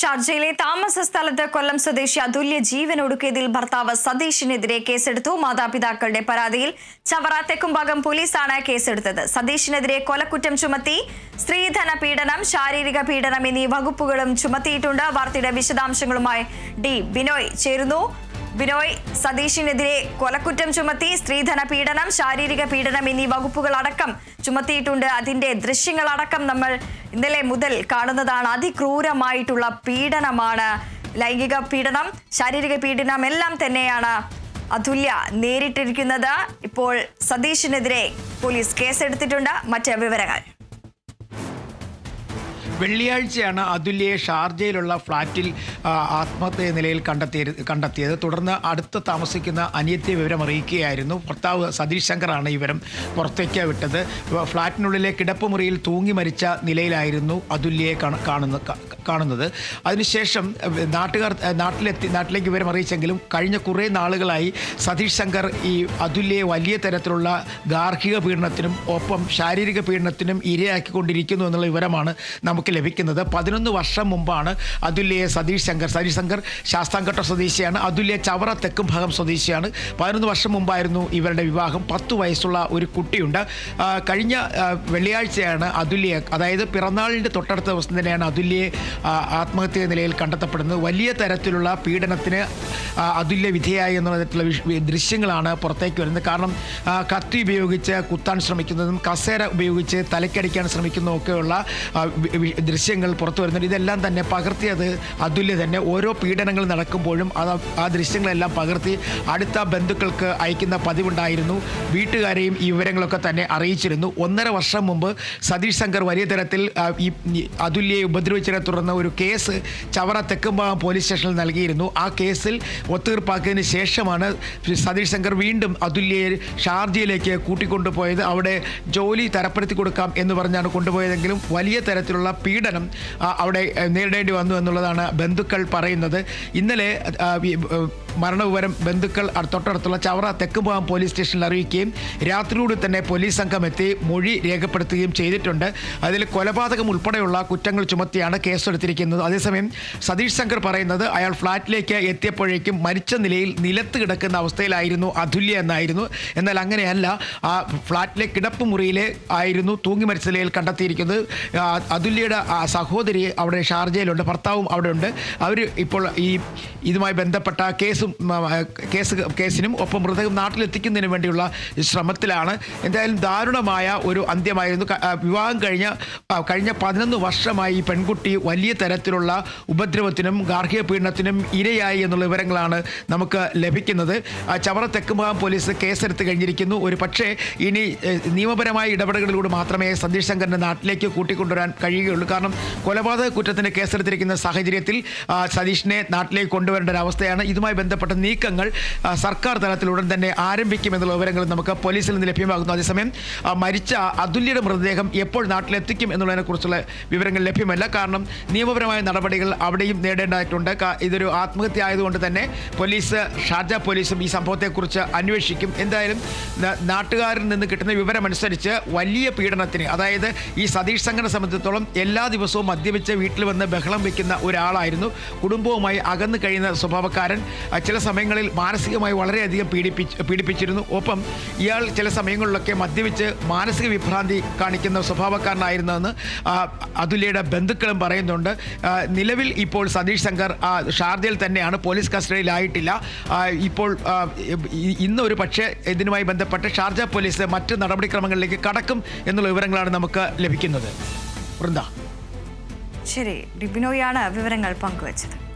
ഷാർജയിലെ താമസ സ്ഥലത്ത് കൊല്ലം സ്വദേശി അതുല്യ ജീവനൊടുക്കിയതിൽ ഭർത്താവ് സതീഷിനെതിരെ കേസെടുത്തു. മാതാപിതാക്കളുടെ പരാതിയിൽ ചവറ തെക്കുംഭാഗം പോലീസാണ് കേസെടുത്തത്. സതീഷിനെതിരെ കൊലക്കുറ്റം ചുമത്തി സ്ത്രീധന പീഡനം ശാരീരിക പീഡനം എന്നീ വകുപ്പുകളും ചുമത്തിയിട്ടുണ്ട്. വാർത്തയുടെ വിശദാംശങ്ങളുമായി ഡി ബിനോയ് ചേരുന്നു. ബിനോയ് സതീഷിനെതിരെ കൊലക്കുറ്റം ചുമത്തി സ്ത്രീധന പീഡനം ശാരീരിക പീഡനം എന്നീ വകുപ്പുകൾ അടക്കം ചുമത്തിയിട്ടുണ്ട്. അതിന്റെ ദൃശ്യങ്ങളടക്കം നമ്മൾ ഇന്നലെ മുതൽ കാണുന്നതാണ്. അതിക്രൂരമായിട്ടുള്ള പീഡനമാണ്. ലൈംഗിക പീഡനം ശാരീരിക പീഡനം എല്ലാം തന്നെയാണ് അതുല്യ നേരിട്ടിരിക്കുന്നത്. ഇപ്പോൾ സതീഷിനെതിരെ പോലീസ് കേസെടുത്തിട്ടുണ്ട്. മറ്റ് വിവരങ്ങൾ. വെള്ളിയാഴ്ചയാണ് അതുല്യയെ ഷാർജയിലുള്ള ഫ്ളാറ്റിൽ ആത്മഹത്യ നിലയിൽ കണ്ടെത്തിയത് കണ്ടെത്തിയത്. തുടർന്ന് അടുത്ത് താമസിക്കുന്ന അനിയത്തെ വിവരം അറിയിക്കുകയായിരുന്നു ഭർത്താവ് സതീഷ് ശങ്കറാണ് വിവരം പുറത്തേക്ക് വിട്ടത്. ഫ്ളാറ്റിനുള്ളിലെ കിടപ്പുമുറിയിൽ തൂങ്ങി മരിച്ച നിലയിലായിരുന്നു അതുല്യയെ കാണുന്ന കാണുന്നത്. അതിനുശേഷം നാട്ടുകാർ നാട്ടിലെത്തി നാട്ടിലേക്ക് വിവരം അറിയിച്ചെങ്കിലും കഴിഞ്ഞ കുറേ നാളുകളായി സതീഷ് ശങ്കർ ഈ അതുല്യയെ വലിയ തരത്തിലുള്ള ഗാർഹിക പീഡനത്തിനും ഒപ്പം ശാരീരിക പീഡനത്തിനും ഇരയാക്കിക്കൊണ്ടിരിക്കുന്നു എന്നുള്ള വിവരമാണ് നമുക്ക് ലഭിക്കുന്നത് പതിനൊന്ന് വർഷം മുമ്പാണ് അതുല്യയെ സതീഷ് ശങ്കർ. സതീഷ് ശങ്കർ ശാസ്താംകട്ട സ്വദേശിയാണ്. അതുല്യ ചവറ തെക്കും ഭാഗം സ്വദേശിയാണ്. പതിനൊന്ന് വർഷം മുമ്പായിരുന്നു ഇവരുടെ വിവാഹം. പത്ത് വയസ്സുള്ള ഒരു കുട്ടിയുണ്ട്. കഴിഞ്ഞ വെള്ളിയാഴ്ചയാണ് അതുല്യ അതായത് പിറന്നാളിന്റെ തൊട്ടടുത്ത ദിവസം തന്നെയാണ് അതുല്യയെ ആ, ആത്മഹത്യ നിലയിൽ കണ്ടെത്തപ്പെടുന്നത്. വലിയ തരത്തിലുള്ള പീഡനത്തിന് അതുല്യ വിധേയായി എന്നുള്ള ദൃശ്യങ്ങളാണ് പുറത്തേക്ക് വരുന്നത്. കാരണം കത്തി ഉപയോഗിച്ച് കുത്താൻ ശ്രമിക്കുന്നതും കസേര ഉപയോഗിച്ച് തലക്കടിക്കാൻ ശ്രമിക്കുന്നതും ഒക്കെയുള്ള ദൃശ്യങ്ങൾ പുറത്തു വരുന്നുണ്ട്. ഇതെല്ലാം തന്നെ പകർത്തിയത് അതുല്യ തന്നെ. ഓരോ പീഡനങ്ങൾ നടക്കുമ്പോഴും അത് ആ ദൃശ്യങ്ങളെല്ലാം പകർത്തി അടുത്ത ബന്ധുക്കൾക്ക് അയക്കുന്ന പതിവുണ്ടായിരുന്നു. വീട്ടുകാരെയും ഈ വിവരങ്ങളൊക്കെ തന്നെ അറിയിച്ചിരുന്നു. ഒന്നര വർഷം മുമ്പ് സതീഷ് ശങ്കർ വലിയ തരത്തിൽ ഈ അതുല്യയെ ഉപദ്രവിച്ചതിനെ തുടർന്ന് ഒരു കേസ് ചവറ തെക്കുംഭാഗം പോലീസ് സ്റ്റേഷനിൽ നൽകിയിരുന്നു. ആ കേസിൽ ഒത്തുതീർപ്പാക്കിയതിന് ശേഷമാണ് സതീഷ് ശങ്കർ വീണ്ടും അതുല്യയെ ഷാർജയിലേക്ക് കൂട്ടിക്കൊണ്ടുപോയത്. അവിടെ ജോലി തരപ്പെടുത്തി കൊടുക്കാം എന്ന് പറഞ്ഞാണ് കൊണ്ടുപോയതെങ്കിലും വലിയ തരത്തിലുള്ള പീഡനം അവിടെ നേരിടേണ്ടി വന്നു എന്നുള്ളതാണ് ബന്ധുക്കൾ പറയുന്നത്. ഇന്നലെ മരണവിവരം ബന്ധുക്കൾ തൊട്ടടുത്തുള്ള ചവറ തെക്കുമുഖം പോലീസ് സ്റ്റേഷനിൽ അറിയിക്കുകയും രാത്രിയോടെ തന്നെ പോലീസ് സംഘം എത്തി മൊഴി രേഖപ്പെടുത്തുകയും ചെയ്തിട്ടുണ്ട്. അതിൽ കൊലപാതകം ഉൾപ്പെടെയുള്ള കുറ്റങ്ങൾ ചുമത്തിയാണ് കേസെടുത്തിരിക്കുന്നത്. അതേസമയം സതീഷ് ശങ്കർ പറയുന്നത് അയാൾ ഫ്ളാറ്റിലേക്ക് എത്തിയപ്പോഴേക്കും മരിച്ച നിലയിൽ നിലത്ത് കിടക്കുന്ന അവസ്ഥയിലായിരുന്നു അതുല്യ എന്നായിരുന്നു. എന്നാൽ അങ്ങനെയല്ല ആ ഫ്ളാറ്റിലെ കിടപ്പ് മുറിയിലെ ആയിരുന്നു തൂങ്ങി മരിച്ച നിലയിൽ കണ്ടെത്തിയിരിക്കുന്നത്. അതുല്യയുടെ സഹോദരി അവിടെ ഷാർജയിലുണ്ട് ഭർത്താവും അവിടെയുണ്ട്. അവർ ഇപ്പോൾ ഈ ഇതുമായി ബന്ധപ്പെട്ട കേസും ആ, കേസ് കേസിനും ഒപ്പം മൃതകം നാട്ടിലെത്തിക്കുന്നതിന് വേണ്ടിയുള്ള ശ്രമത്തിലാണ്. എന്തായാലും ദാരുണമായ ഒരു അന്ത്യമായിരുന്നു. വിവാഹം കഴിഞ്ഞ കഴിഞ്ഞ പതിനൊന്ന് വർഷമായി ഈ പെൺകുട്ടി വലിയ തരത്തിലുള്ള ഉപദ്രവത്തിനും ഗാർഹിക പീഡനത്തിനും ഇരയായി എന്നുള്ള വിവരങ്ങളാണ് നമുക്ക് ലഭിക്കുന്നത്. ചവറ തെക്കുമുഖം പോലീസ് കേസെടുത്ത് കഴിഞ്ഞിരിക്കുന്നു. ഒരു പക്ഷേ ഇനി നിയമപരമായ ഇടപെടലുകളിലൂടെ മാത്രമേ സതീഷ് ശങ്കറിന്റെ നാട്ടിലേക്ക് കൂട്ടിക്കൊണ്ടുവരാൻ കഴിയുകയുള്ളൂ. കാരണം കൊലപാതക കുറ്റത്തിന് കേസെടുത്തിരിക്കുന്ന സാഹചര്യത്തിൽ സതീഷിനെ നാട്ടിലേക്ക് കൊണ്ടുവരേണ്ട ഒരു അവസ്ഥയാണ് ഇതുമായി ബന്ധപ്പെട്ട നീക്കങ്ങൾ സർക്കാർ തലത്തിൽ ഉടൻ തന്നെ ആരംഭിക്കുമെന്നുള്ള വിവരങ്ങൾ നമുക്ക് പോലീസിൽ നിന്ന് ലഭ്യമാകുന്നു. അതേസമയം മരിച്ച അതുല്യയുടെ മൃതദേഹം എപ്പോൾ നാട്ടിലെത്തിക്കും എന്നുള്ളതിനെക്കുറിച്ചുള്ള വിവരങ്ങൾ ലഭ്യമല്ല. കാരണം നിയമപരമായ നടപടികൾ അവിടെയും നേടേണ്ടതായിട്ടുണ്ട്. ഇതൊരു ആത്മഹത്യ ആയതുകൊണ്ട് തന്നെ പോലീസ് ഷാർജ പോലീസും ഈ സംഭവത്തെക്കുറിച്ച് അന്വേഷിക്കും. എന്തായാലും നാട്ടുകാരിൽ നിന്ന് കിട്ടുന്ന വിവരമനുസരിച്ച് വലിയ പീഡനത്തിന് അതായത് ഈ സതീഷ് സംഘടന സംബന്ധിച്ചിടത്തോളം എല്ലാ ദിവസവും മദ്യപിച്ച് വീട്ടിൽ വന്ന് ബഹളം വയ്ക്കുന്ന ഒരാളായിരുന്നു. കുടുംബവുമായി അകന്നു കഴിയുന്ന സ്വഭാവക്കാരൻ ചില സമയങ്ങളിൽ മാനസികമായി വളരെയധികം പീഡിപ്പിച്ച് പീഡിപ്പിച്ചിരുന്നു. ഒപ്പം ഇയാൾ ചില സമയങ്ങളിലൊക്കെ മദ്യപിച്ച് മാനസിക വിഭ്രാന്തി കാണിക്കുന്ന സ്വഭാവക്കാരനായിരുന്നെന്ന് അതുല്യയുടെ ബന്ധുക്കളും പറയുന്നുണ്ട്. നിലവിൽ ഇപ്പോൾ സതീഷ് ശങ്കർ ഷാർദയിൽ തന്നെയാണ്. പോലീസ് കസ്റ്റഡിയിലായിട്ടില്ല. ഇപ്പോൾ ഇന്ന് ഒരു പക്ഷേ ഇതിനുമായി ബന്ധപ്പെട്ട് ഷാർജ പോലീസ് മറ്റ് നടപടിക്രമങ്ങളിലേക്ക് കടക്കും എന്നുള്ള വിവരങ്ങളാണ് നമുക്ക് ലഭിക്കുന്നത്. വൃന്ദ. ശരി ഡിബിനോയാണ് വിവരങ്ങൾ പങ്കുവച്ചത്.